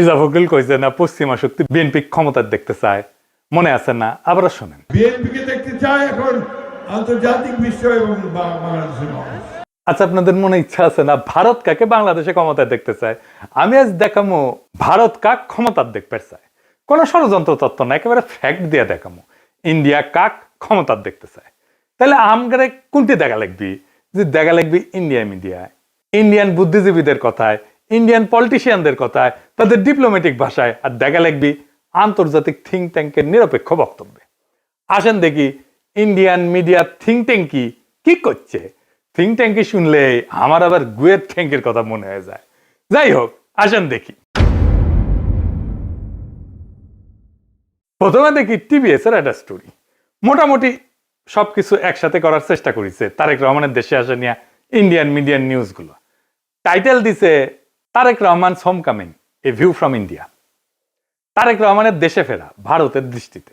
মির্জা ফখরুল কইছে না পশ্চিমা শক্তি বিএনপি ক্ষমতার দেখতে চায়। মনে আছে না? আবারও শোনেন। বিএনপিকে দেখতে চায় এখন আন্তর্জাতিক বিশ্ব এবং বাংলাদেশের আচ্ছা আপনাদের মনে ইচ্ছা আছে না ভারত কাকে বাংলাদেশে ক্ষমতায় দেখতে চায়? আমি আজ দেখামো ভারত কাক ক্ষমতার দেখতে চায়। কোনো ষড়যন্ত্র তত্ত্ব না একেবারে ফ্যাক্ট দিয়ে দেখামো ইন্ডিয়া কাক ক্ষমতার দেখতে চায়। তাহলে আমগারে কোনটি দেখা লাগবি? যে দেখা লাগবি ইন্ডিয়া মিডিয়ায় ইন্ডিয়ান বুদ্ধিজীবীদের কথায় ইন্ডিয়ান পলিটিশিয়ানদের কথায়, তাদের ডিপ্লোম্যাটিক ভাষায় আর দেখা লাগবি আন্তর্জাতিক থিঙ্ক ট্যাঙ্কের নিরপেক্ষ বক্তব্যে। আসেন দেখি ইন্ডিয়ান মিডিয়া থিঙ্ক ট্যাঙ্কি কি করছে? থিঙ্ক ট্যাঙ্কি শুনলে আমার আবার গুয়ের ট্যাঙ্কের কথা মনে হয়ে যায়। যাই হোক, আসেন দেখি। প্রথমে দেখি টিভিএস এর একটা স্টোরি মোটামুটি সবকিছু একসাথে করার চেষ্টা করেছে তারেক রহমানের দেশে আসা নিয়ে ইন্ডিয়ান মিডিয়ান নিউজগুলো টাইটেল দিছে Tarique Rahman home coming a view from India Tarique রহমানের দেশে ফেরা, ভারতের দৃষ্টিতে।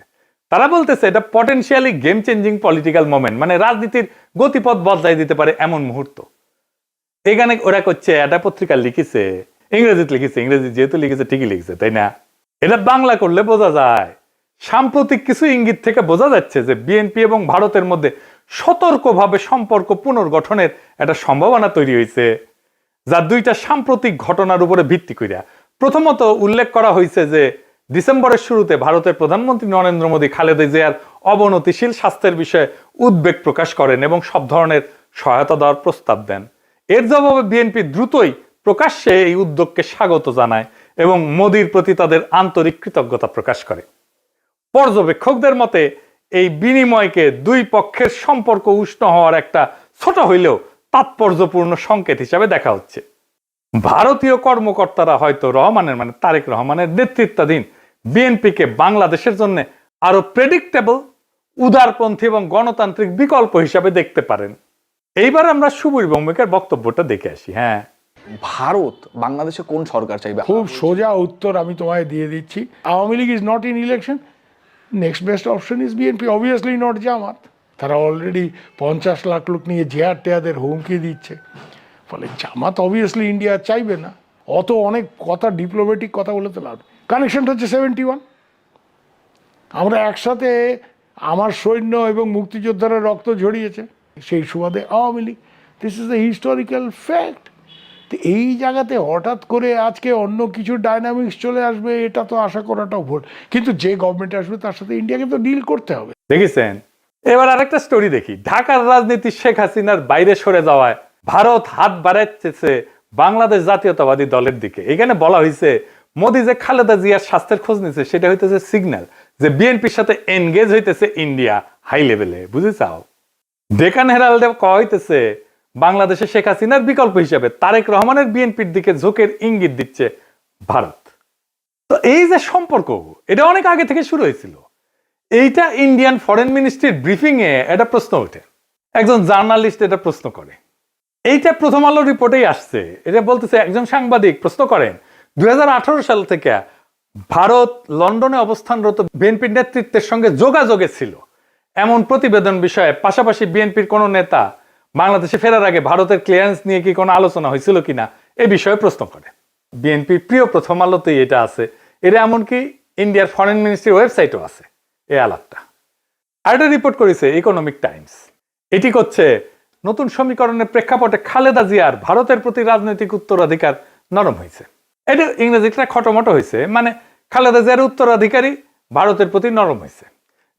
তারা বলতেছে, এটা potentially game changing political moment মানে রাজনীতির গতিপথ বদলাই দিতে পারে এমন মুহূর্ত। এখানে ওরা করছে, একটা পত্রিকা লিখেছে, ইংরেজিতে লিখেছে, ইংরেজি যেহেতু লিখেছে, ঠিকই লিখেছে, তাই না? এটা বাংলা করলে বোঝা যায়। সাম্প্রতিক কিছু ইঙ্গিত থেকে বোঝা যাচ্ছে যে বিএনপি এবং ভারতের মধ্যে সতর্কভাবে সম্পর্ক পুনর্গঠনের একটা সম্ভাবনা তৈরি হয়েছে। যা দুইটা সাম্প্রতিক ঘটনার উপরে ভিত্তি করিয়া প্রথমত উল্লেখ করা হয়েছে যে, ডিসেম্বরের শুরুতে ভারতের প্রধানমন্ত্রী নরেন্দ্র মোদী খালেদা জিয়ার অবনতিশীল স্বাস্থ্যের বিষয়ে উদ্বেগ প্রকাশ করেন এবং সব ধরনের সহায়তা দেওয়ার প্রস্তাব দেন। এর জবাবে বিএনপি দ্রুতই প্রকাশ্যে এই উদ্যোগকে স্বাগত জানায় এবং মোদীর প্রতি তাদের আন্তরিক কৃতজ্ঞতা প্রকাশ করে। পর্যবেক্ষকদের মতে, এই বিনিময়কে দুই পক্ষের সম্পর্ক উষ্ণ হওয়ার একটা ছোট হইলেও তাৎপর্যপূর্ণ সংকেত হিসাবে দেখা হচ্ছে। ভারতীয় কর্মকর্তারা হয়তো রহমানের মানে তারেক রহমানের নেতৃত্বাধীন বিএনপিকে বাংলাদেশের জন্য আরও প্রেডিক্টেবল উদারপন্থী এবং গণতান্ত্রিক বিকল্প হিসাবে দেখতে পারেন। এইবার আমরা সুবীর ভৌমিকের বক্তব্যটা দেখে আসি হ্যাঁ। ভারত বাংলাদেশে কোন সরকার চাইবে? খুব সোজা উত্তর আমি তোমায় দিয়ে দিচ্ছি। Awami League is not in election next best option is BNP obviously not Jamaat তারা অলরেডি পঞ্চাশ লাখ লোক নিয়ে জেয়ার টেয়াদের হুমকি দিচ্ছে। ফলে জামাত অবভিয়াসলি ইন্ডিয়া চাইবে না। অত অনেক কথা ডিপ্লোম্যাটিক কথা বলে তো লাভ কানেকশনটা হচ্ছে সেভেন্টি ওয়ান আমরা একসাথে আমার সৈন্য এবং মুক্তিযোদ্ধারা রক্ত ঝরিয়েছে। সেই সুবাদে Awami League. This is the historical fact তো এই জায়গাতে হঠাৎ করে আজকে অন্য কিছু ডাইনামিক্স চলে আসবে, এটা তো আশা করাটাও ভুল। কিন্তু যে গভর্নমেন্ট আসবে, তার সাথে ইন্ডিয়াকে তো ডিল করতে হবে। দেখেছেন? এবার আরেকটা স্টোরি দেখি। ঢাকার রাজনীতি শেখ হাসিনার বাইরে সরে যাওয়ায় ভারত হাত বাড়াচ্ছে বাংলাদেশ জাতীয়তাবাদী দলের দিকে। এখানে বলা হয়েছে মোদী যে খালেদা জিয়ার স্বাস্থ্যের খোঁজ নিছে, সেটা হইতেছে সিগন্যাল যে বিএনপির সাথে এনগেজ হইতেছে ইন্ডিয়া হাই লেভেলে বুঝে চাও? ডেকান হেরাল্ডে কয়া হইতেছে, বাংলাদেশে শেখ হাসিনার বিকল্প হিসেবে তারেক রহমানের বিএনপির দিকে ঝোঁকের ইঙ্গিত দিচ্ছে ভারত। তো এই যে সম্পর্ক, এটা অনেক আগে থেকে শুরু হয়েছিল। এইটা ইন্ডিয়ান ফরেন মিনিস্ট্রির ব্রিফিং এ একটা প্রশ্ন ওঠে। একজন জার্নালিস্ট এটা প্রশ্ন করে। এইটা প্রথম আলো রিপোর্টেই আসছে। এটা বলতেছে, একজন সাংবাদিক প্রশ্ন করেন, দুই হাজার আঠারো সাল থেকে ভারত লন্ডনে অবস্থানরত বিএনপির নেতৃত্বের সঙ্গে যোগাযোগে ছিল। এমন প্রতিবেদন বিষয়ে পাশাপাশি বিএনপির কোনো নেতা বাংলাদেশে ফেরার আগে ভারতের ক্লিয়ারেন্স নিয়ে কি কোনো আলোচনা হয়েছিল কিনা, এ বিষয়ে প্রশ্ন করে। বিএনপির প্রিয় প্রথম আলোতেই এটা আছে। এটা এমনকি ইন্ডিয়ার ফরেন মিনিস্ট্রির ওয়েবসাইটও আছে। এই আলাপটা। আরেকটা রিপোর্ট করেছে ইকোনমিক টাইমস এটি করছে, নতুন সমীকরণের প্রেক্ষাপটে খালেদা জিয়ার ভারতের প্রতি রাজনৈতিক উত্তরাধিকার নরম হয়েছে। এটা ইংরেজিটা খটোমটো হয়েছে মানে খালেদা জিয়ার উত্তরাধিকারী ভারতের প্রতি নরম হয়েছে।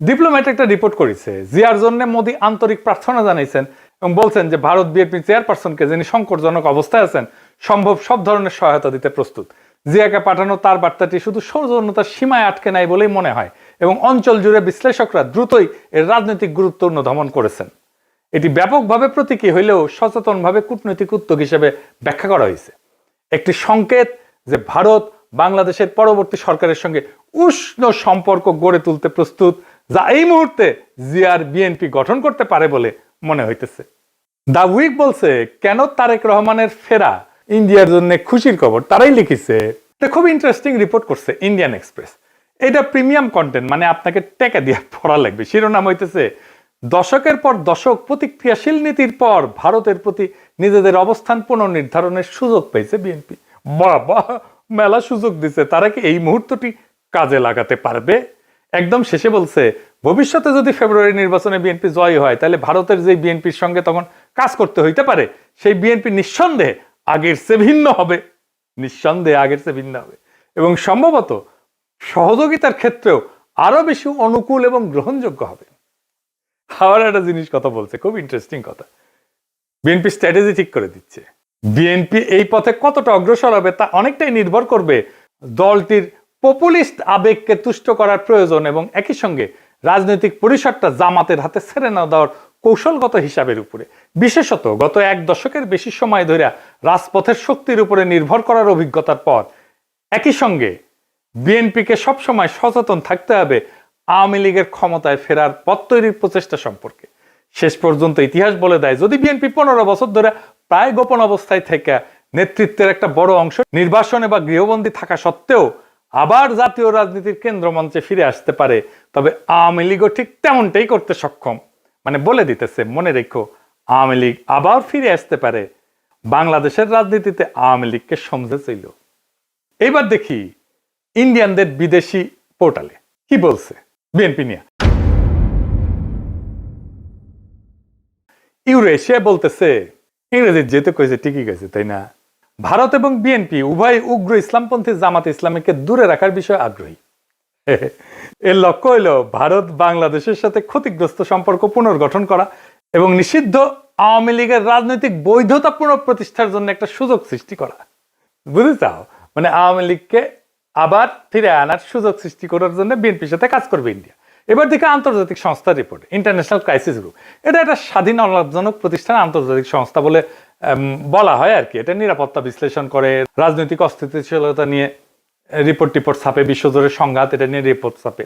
ডিপ্লোম্যাট একটা রিপোর্ট করেছে, জিয়ার জন্য মোদী আন্তরিক প্রার্থনা জানাইছেন এবং বলছেন যে ভারত বিএনপি চেয়ারপারসনকে যিনি সংকটজনক অবস্থায় আছেন, সম্ভব সব ধরনের সহায়তা দিতে প্রস্তুত। জিয়াকে পাঠানো তার বার্তাটি শুধু সৌজন্যতার সীমায় আটকে নাই বলেই মনে হয়। এবং অঞ্চল জুড়ে বিশ্লেষকরা দ্রুতই এর রাজনৈতিক গুরুত্ব অনুধাবন করেছেন। এটি ব্যাপকভাবে প্রতীকী হইলেও সচেতনভাবে কূটনৈতিক উদ্যোগ হিসেবে ব্যাখ্যা করা হয়েছে। একটি সংকেত যে ভারত বাংলাদেশের পরবর্তী সরকারের সঙ্গে উষ্ণ সম্পর্ক গড়ে তুলতে প্রস্তুত, যা এই মুহূর্তে জিয়ার বিএনপি গঠন করতে পারে বলে মনে হইতেছে। দা উইক বলছে, কেন তারেক রহমানের ফেরা ইন্ডিয়ার জন্য খুশির খবর? তারাই লিখেছে খুব ইন্টারেস্টিং রিপোর্ট করছে ইন্ডিয়ান এক্সপ্রেস এটা প্রিমিয়াম কন্টেন্ট মানে আপনাকে টেকা দিয়ে পড়া লাগবে। শিরোনাম হইতেছে, দশকের পর দশক প্রতিক্রিয়াশীল নীতির পর ভারতের প্রতি নিজেদের অবস্থান পুনর্নির্ধারণের সুযোগ পেয়েছে বিএনপি। বাবা, মেলা সুযোগ দিছে, তারা কি এই মুহূর্তটি কাজে লাগাতে পারবে? একদম শেষে বলছে, ভবিষ্যতে যদি ফেব্রুয়ারি নির্বাচনে বিএনপি জয় হয়, তাহলে ভারতের যে বিএনপির সঙ্গে তখন কাজ করতে হইতে পারে, সেই বিএনপি নিঃসন্দেহে আগের সে ভিন্ন হবে। নিঃসন্দেহে আগের সে ভিন্ন হবে। এবং সম্ভবত সহযোগিতার ক্ষেত্রেও আরও বেশি অনুকূল এবং গ্রহণযোগ্য হবে। আবার একটা জিনিস কথা বলছে, খুব ইন্টারেস্টিং কথা। বিএনপি স্ট্র্যাটেজি ঠিক করে দিচ্ছে। বিএনপি এই পথে কতটা অগ্রসর হবে তা অনেকটাই নির্ভর করবে দলটির পপুলিস্ট আবেগকে তুষ্ট করার প্রয়োজন এবং একই সঙ্গে রাজনৈতিক পরিসরটা জামাতের হাতে ছেড়ে না দেওয়ার কৌশলগত হিসাবের উপরে। বিশেষত গত এক দশকের বেশি সময় ধরে রাজপথের শক্তির উপরে নির্ভর করার অভিজ্ঞতার পর একই সঙ্গে বিএনপিকে সবসময় সচেতন থাকতে হবে আওয়ামী লীগের ক্ষমতায় ফেরার পথ তৈরির প্রচেষ্টা সম্পর্কে। শেষ পর্যন্ত ইতিহাস বলে দেয়, যদি বিএনপি পনেরো বছর ধরে প্রায় গোপন অবস্থায় থেকে নেতৃত্বের একটা বড় অংশ নির্বাসনে বা গৃহবন্দী থাকা সত্ত্বেও আবার জাতীয় রাজনীতির কেন্দ্রমঞ্চে ফিরে আসতে পারে, তবে আওয়ামী লীগও ঠিক তেমনটাই করতে সক্ষম। মানে বলে দিতেছে, মনে রেখো, আওয়ামী লীগ আবার ফিরে আসতে পারে। বাংলাদেশের রাজনীতিতে আওয়ামী লীগকে সমঝে ছিল এইবার দেখি ইন্ডিয়ানদের বিদেশি পোর্টালে। কি বলছে? বিএনপি নিয়ে। ইউরেশিয়া বলতেছে, ইংরেজি যেতে কয়েছে ঠিকই গেছে তাই না? ভারত এবং বিএনপি উভয় উগ্র ইসলামপন্থী জামাত ইসলামীকে দূরে রাখার বিষয়ে আগ্রহী। এর লক্ষ্য হইল ভারত বাংলাদেশের সাথে ক্ষতিগ্রস্ত সম্পর্ক পুনর্গঠন করা এবং নিষিদ্ধ আওয়ামী লীগের রাজনৈতিক বৈধতা পুনঃপ্রতিষ্ঠার জন্য একটা সুযোগ সৃষ্টি করা। চাও? মানে আওয়ামী লীগকে আবার ফিরে আনার সুযোগ সৃষ্টি করার জন্য বিএনপির সাথে কাজ করবে ইন্ডিয়া। এবার দিকে আন্তর্জাতিক সংস্থার রিপোর্ট ইন্টারন্যাশনাল ক্রাইসিস গ্রুপ এটা একটা স্বাধীন অলাভজনক প্রতিষ্ঠান, আন্তর্জাতিক সংস্থা বলে বলা হয় আর কি। এটা নিরাপত্তা বিশ্লেষণ করে, রাজনৈতিক অস্থিতিশীলতা নিয়ে রিপোর্ট টিপোর্ট ছাপে বিশ্বজোরে সংঘাত, এটা নিয়ে রিপোর্ট ছাপে।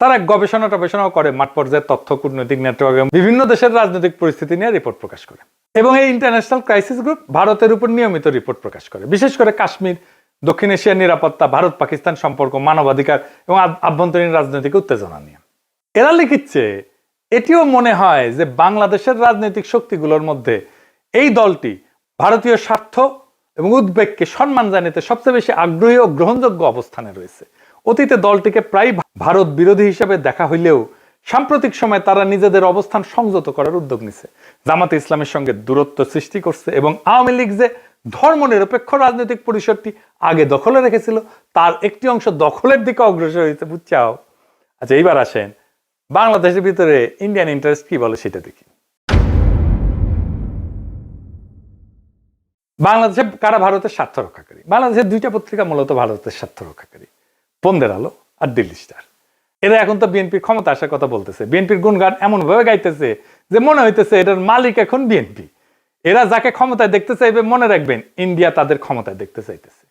তারা গবেষণা টবেষণাও করে, মাঠ পর্যায়ে তথ্য, কূটনৈতিক নেটওয়ার্ক বিভিন্ন দেশের রাজনৈতিক পরিস্থিতি নিয়ে রিপোর্ট প্রকাশ করে। এবং এই ইন্টারন্যাশনাল ক্রাইসিস গ্রুপ ভারতের উপর নিয়মিত রিপোর্ট প্রকাশ করে। বিশেষ করে কাশ্মীর দক্ষিণ এশিয়ার নিরাপত্তা, ভারত, পাকিস্তান সম্পর্ক, মানবাধিকার এবং আভ্যন্তরীণ রাজনৈতিক উত্তেজনা নিয়ে। এরা লিখিচ্ছে এটিও মনে হয় যে বাংলাদেশের রাজনৈতিক শক্তিগুলোর মধ্যে এই দলটি ভারতীয় স্বার্থ এবং উদ্বেগকে সম্মান জানাতে সবচেয়ে বেশি আগ্রহী ও গ্রহণযোগ্য অবস্থানে রয়েছে। অতীতে দলটিকে প্রায় ভারত বিরোধী হিসেবে দেখা হইলেও সাম্প্রতিক সময়ে তারা নিজেদের অবস্থান সংযত করার উদ্যোগ নিছে। জামাতে ইসলামের সঙ্গে দূরত্ব সৃষ্টি করছে এবং আওয়ামী লীগ যে ধর্মনিরপেক্ষ রাজনৈতিক পরিসরটি আগে দখলে রেখেছিল, তার একটি অংশ দখলের দিকে অগ্রসর হয়েছে। বুঝছাও আচ্ছা এইবার আসেন। বাংলাদেশের ভিতরে ইন্ডিয়ান ইন্টারেস্ট কি বলে সেটা দেখি। বাংলাদেশে কারা ভারতের স্বার্থ রক্ষাকারী? বাংলাদেশের দুইটা পত্রিকা মূলত ভারতের স্বার্থ রক্ষাকারী। পন্দের আলো আর দিল্লি স্টার। এরা এখন তো বিএনপির ক্ষমতা আসার কথা বলতেছে। বিএনপির গুণগান এমন ভাবে গাইতেছে যে মনে হইতেছে এটার মালিক এখন বিএনপি। এরা যাকে ক্ষমতায় দেখতে চাইবে, মনে রাখবেন, ইন্ডিয়া তাদের ক্ষমতায় দেখতে চাইতেছে।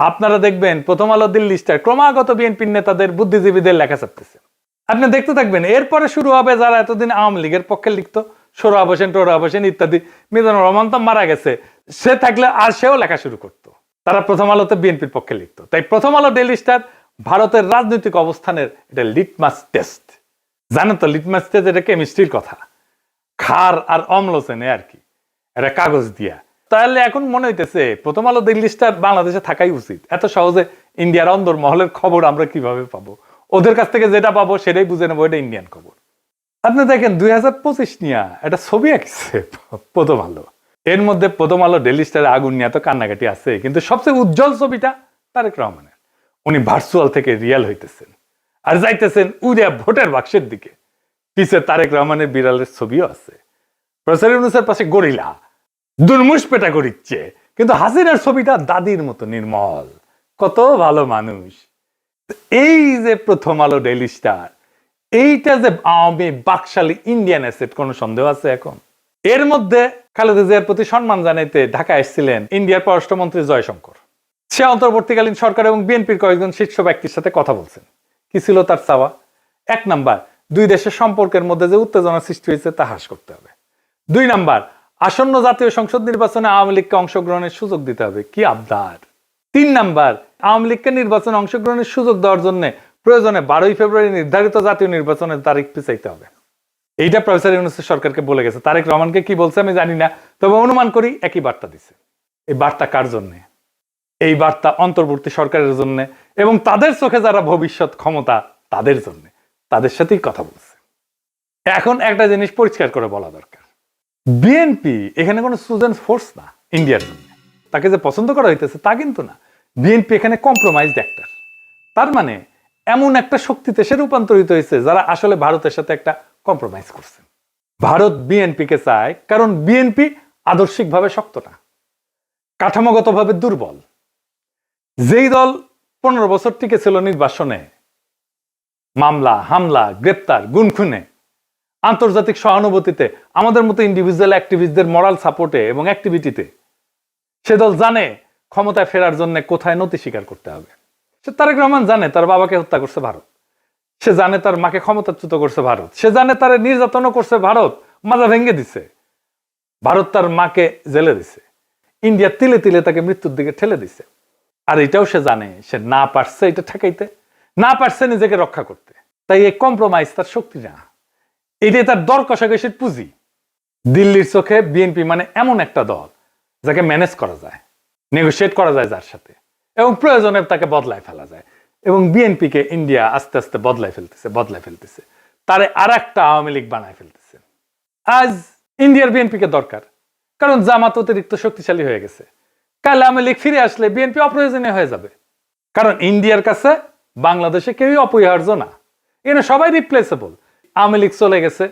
আপনারা দেখবেন, প্রথম আলো দিল্লি স্টার, ক্রমাগত বিএনপির নেতাদের, বুদ্ধিজীবীদের লেখা ছাপতেছে। আপনি দেখতে থাকবেন, এরপরে শুরু হবে যারা এতদিন আওয়ামী লীগের পক্ষে লিখতো, সোহরাব হোসেন, টোহরাব হোসেন ইত্যাদি, মিজানুর রহমান তো মারা গেছে, সে থাকলে আর সেও লেখা শুরু করতো। তারা প্রথম আলোতে বিএনপির পক্ষে লিখতো। তাই প্রথম আলো ডেইলি স্টার, ভারতের রাজনৈতিক অবস্থানের এটা লিটমাস টেস্ট। জানেন তো, লিটমাস টেস্ট এটা কেমিস্ট্রির কথা। খার আর অম্ল চেনে আর কি। এটা কাগজ দিয়া। তাহলে এখন মনে হইতেছে, প্রথম আলো দিল্লি বাংলাদেশে থাকাই উচিত। এত সহজে ইন্ডিয়ার অন্দর মহলের খবর আমরা কীভাবে পাবো? ওদের কাছ থেকে যেটা পাবো, সেটাই বুঝে নেব, এটা ইন্ডিয়ান খবর। আপনি দেখেন, দুই হাজার পঁচিশ নিয়া একটা ছবি আঁকছে, প্রথম আলো। এর মধ্যে প্রথম আলো ডেলি স্টারে আগুন নিয়ে তো কান্নাকাটি আছে, কিন্তু সবচেয়ে উজ্জ্বল ছবিটা তারেক রহমানের। উনি ভার্চুয়াল থেকে রিয়াল হইতেছেন। আর যাইতেছেন উড়িয়া ভোটের বাক্সের দিকে। পিছে তারেক রহমানের বিড়ালের ছবিও আছে। প্রফেসর পাশে গরিলা, দুর্মুষ পেটা করিচ্ছে, কিন্তু হাসিনার ছবিটা দাদির মতো নির্মল। কত ভালো মানুষ। এই যে প্রথম আলো ডেইলি স্টার, এইটা যে আওয়ামী বাকশালী ইন্ডিয়ান অ্যাসেট, কোনো সন্দেহ আছে এখন? এর মধ্যে খালেদা জিয়ার প্রতি সম্মান জানাইতে ঢাকা এসেছিলেন ইন্ডিয়ার পররাষ্ট্রমন্ত্রী জয়শঙ্কর। সে অন্তর্বর্তীকালীন সরকার এবং বিএনপির কয়েকজন শীর্ষ ব্যক্তির সাথে কথা বলছেন। কি ছিল তার চাওয়া? এক নাম্বার, দুই দেশের সম্পর্কের মধ্যে যে উত্তেজনা সৃষ্টি হয়েছে তা হ্রাস করতে হবে। দুই নাম্বার, আসন্ন জাতীয় সংসদ নির্বাচনে আওয়ামী লীগকে অংশগ্রহণের সুযোগ দিতে হবে। কি আবদার? তিন নাম্বার, আওয়ামী লীগকে নির্বাচনে অংশগ্রহণের সুযোগ দেওয়ার জন্য প্রয়োজনে বারোই ফেব্রুয়ারি নির্ধারিত জাতীয় নির্বাচনের তারিখ পিছাইতে হবে। এইটা প্রফেসর ইউনুসের সরকারকে বলে গেছে। তারেক রহমানকে কি বলছে আমি জানি না, তবে অনুমান করি একই বার্তা দিছে। এই বার্তা কার জন্যে? এই বার্তা অন্তর্বর্তী সরকারের জন্য এবং তাদের চোখে যারা ভবিষ্যৎ ক্ষমতা, তাদের জন্য। তাদের সাথেই কথা বলছে। এখন একটা জিনিস পরিষ্কার করে বলা দরকার। বিএনপি এখানে কোনো সুজেন ফোর্স না, ইন্ডিয়ার জন্য। তাকে যে পছন্দ করা হইতেছে তা কিন্তু না। বিএনপি এখানে কম্প্রোমাইজড অ্যাক্টর তার মানে এমন একটা শক্তিতে সে রূপান্তরিত হয়েছে যারা আসলে ভারতের সাথে একটা কম্প্রোমাইজ করছে। ভারত বিএনপিকে চায়, কারণ বিএনপি আদর্শিকভাবে শক্ত না। কাঠামোগতভাবে দুর্বল। যেই দল পনেরো বছর টিকে ছিল নির্বাসনে, মামলা, হামলা, গ্রেপ্তার, গুনখুনে আন্তর্জাতিক সহানুভূতিতে, আমাদের মতো ইন্ডিভিজুয়াল অ্যাক্টিভিস্টদের মরাল সাপোর্টে এবং অ্যাক্টিভিটিতে সে দল জানে ক্ষমতায় ফেরার জন্য কোথায় নতি স্বীকার করতে হবে। সে তারেক রহমান জানে তার বাবাকে হত্যা করছে ভারত। সে জানে তার মাকে ক্ষমতাচ্যুত করছে ভারত। সে জানে তার নির্যাতনও করছে ভারত, মাজা ভেঙে দিছে। ভারত তার মাকে জেলে দিছে। ইন্ডিয়া তিলে তিলে তাকে মৃত্যুর দিকে ঠেলে দিছে। আর এটাও সে জানে, সে না পারছে এটা ঠেকাইতে, না পারছে নিজেকে রক্ষা করতে। তাই এই কম্প্রোমাইজ তার শক্তি না। এটাই তার দর কষাকষির পুঁজি। দিল্লির চোখে বিএনপি মানে এমন একটা দল, যাকে ম্যানেজ করা যায় নেগোসিয়েট করা যায় যার সাথে, এবং প্রয়োজনে তাকে বদলায় ফেলা যায়, এবং বিএনপিকে ইন্ডিয়া আস্তে আস্তে বদলায় ফেলতেছে বদলায় ফেলতেছে, তারে আর একটা আওয়ামী লীগ বানায় ফেলতেছে। আজ ইন্ডিয়ার বিএনপিকে দরকার, কারণ জামাত অতিরিক্ত শক্তিশালী হয়ে গেছে। কাল আওয়ামী লীগ ফিরে আসলে বিএনপি অপ্রয়োজনীয় হয়ে যাবে, কারণ ইন্ডিয়ার কাছে বাংলাদেশে কেউই অপরিহার্য না। এখানে সবাই রিপ্লেসেবল আওয়ামী লীগ চলে গেছে,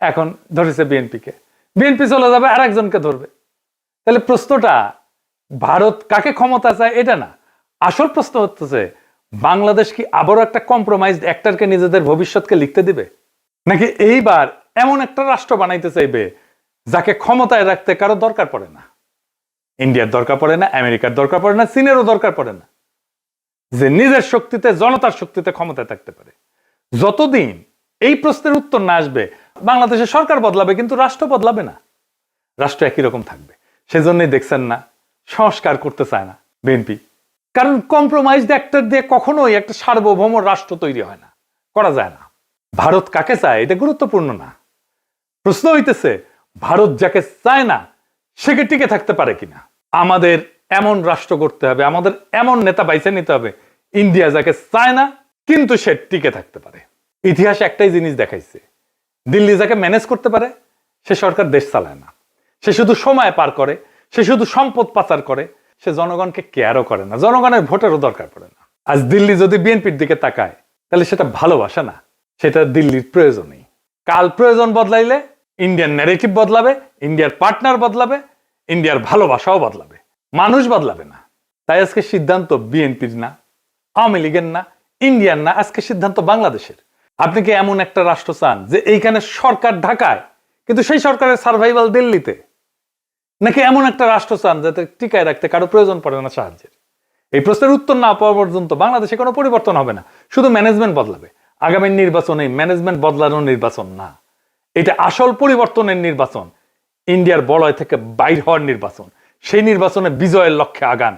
এখন ধরেছে বিএনপিকে। বিএনপি চলে যাবে আর একজনকে ধরবে। তাহলে প্রশ্নটা, ভারত কাকে ক্ষমতা চায় এটা না। আসল প্রশ্ন হচ্ছে, বাংলাদেশ কি আবারও একটা কম্প্রোমাইজড অ্যাক্টরকে নিজেদের ভবিষ্যৎকে লিখতে দিবে? নাকি এইবার এমন একটা রাষ্ট্র বানাইতে চাইবে, যাকে ক্ষমতায় রাখতে কারও দরকার পড়ে না? ইন্ডিয়ার দরকার পড়ে না, আমেরিকার দরকার পড়ে না, চীনেরও দরকার পড়ে না। যে নিজের শক্তিতে, জনতার শক্তিতে ক্ষমতায় থাকতে পারে। যতদিন এই প্রশ্নের উত্তর না আসবে, বাংলাদেশের সরকার বদলাবে, কিন্তু রাষ্ট্র বদলাবে না। রাষ্ট্র একই রকম থাকবে। সেজন্যই দেখছেন না, সংস্কার করতে চায় না বিএনপি। কারণ কম্প্রোমাইজড অ্যাক্টর দিয়ে কখনোই একটা সার্বভৌম রাষ্ট্র তৈরি হয় না, করা যায় না। ভারত কাকে চায়, এটা গুরুত্বপূর্ণ না। প্রশ্ন হইতেছে, ভারত যাকে চায় না সে কি টিকে থাকতে পারে কিনা? আমাদের এমন রাষ্ট্র করতে হবে, আমাদের এমন নেতা বাইছে নিতে হবে, ইন্ডিয়া যাকে চায় না, কিন্তু সে টিকে থাকতে পারে। ইতিহাসে একটাই জিনিস দেখাইছে। দিল্লি যাকে ম্যানেজ করতে পারে, সে সরকার দেশ চালায় না। সে শুধু সময় পার করে, সে শুধু সম্পদ পাচার করে, সে জনগণকে কেয়ারও করে না। জনগণের ভোটেরও দরকার পড়ে না। আজ দিল্লি যদি বিএনপির দিকে তাকায়, তাহলে সেটা ভালোবাসা না। সেটা দিল্লির প্রয়োজনই। কাল প্রয়োজন বদলাইলে ইন্ডিয়ান ন্যারেটিভ বদলাবে ইন্ডিয়ার পার্টনার বদলাবে ইন্ডিয়ার ভালোবাসাও বদলাবে। মানুষ বদলাবে না। তাই আজকে সিদ্ধান্ত বিএনপির না, আওয়ামী লীগের না ইন্ডিয়ান না, আজকে সিদ্ধান্ত বাংলাদেশের। আপনি কি এমন একটা রাষ্ট্র চান যে এইখানে সরকার ঢাকায়, কিন্তু সেই সরকারের সার্ভাইভাল দিল্লিতে? নাকি এমন একটা রাষ্ট্র চান যাতে টিকায় রাখতে কারও প্রয়োজন পড়ে না সাহায্যের? এই প্রশ্নের উত্তর না পাওয়া পর্যন্ত বাংলাদেশে কোনো পরিবর্তন হবে না। শুধু ম্যানেজমেন্ট বদলাবে। আগামী নির্বাচনে ম্যানেজমেন্ট বদলানোর নির্বাচন না। এটা আসল পরিবর্তনের নির্বাচন। ইন্ডিয়ার বলয় থেকে বাইর হওয়ার নির্বাচন। সেই নির্বাচনে বিজয়ের লক্ষ্যে আগান।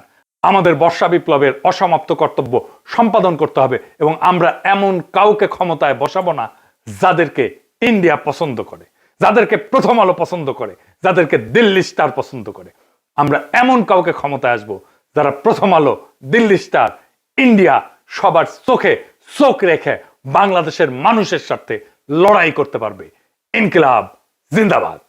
আমাদের বর্ষা বিপ্লবের অসমাপ্ত কর্তব্য সম্পাদন করতে হবে এবং আমরা এমন কাউকে ক্ষমতায় বসাবো না যাদেরকে ইন্ডিয়া পছন্দ করে, যাদেরকে প্রথম আলো পছন্দ করে, যাদেরকে দিল্লি স্টার পছন্দ করে। আমরা এমন কাউকে ক্ষমতায় আসব যারা প্রথম আলো, দিল্লি স্টার, ইন্ডিয়া সবার চোখে চোখ রেখে বাংলাদেশের মানুষের সাথে লড়াই করতে পারবে। ইনকিলাব, জিন্দাবাদ।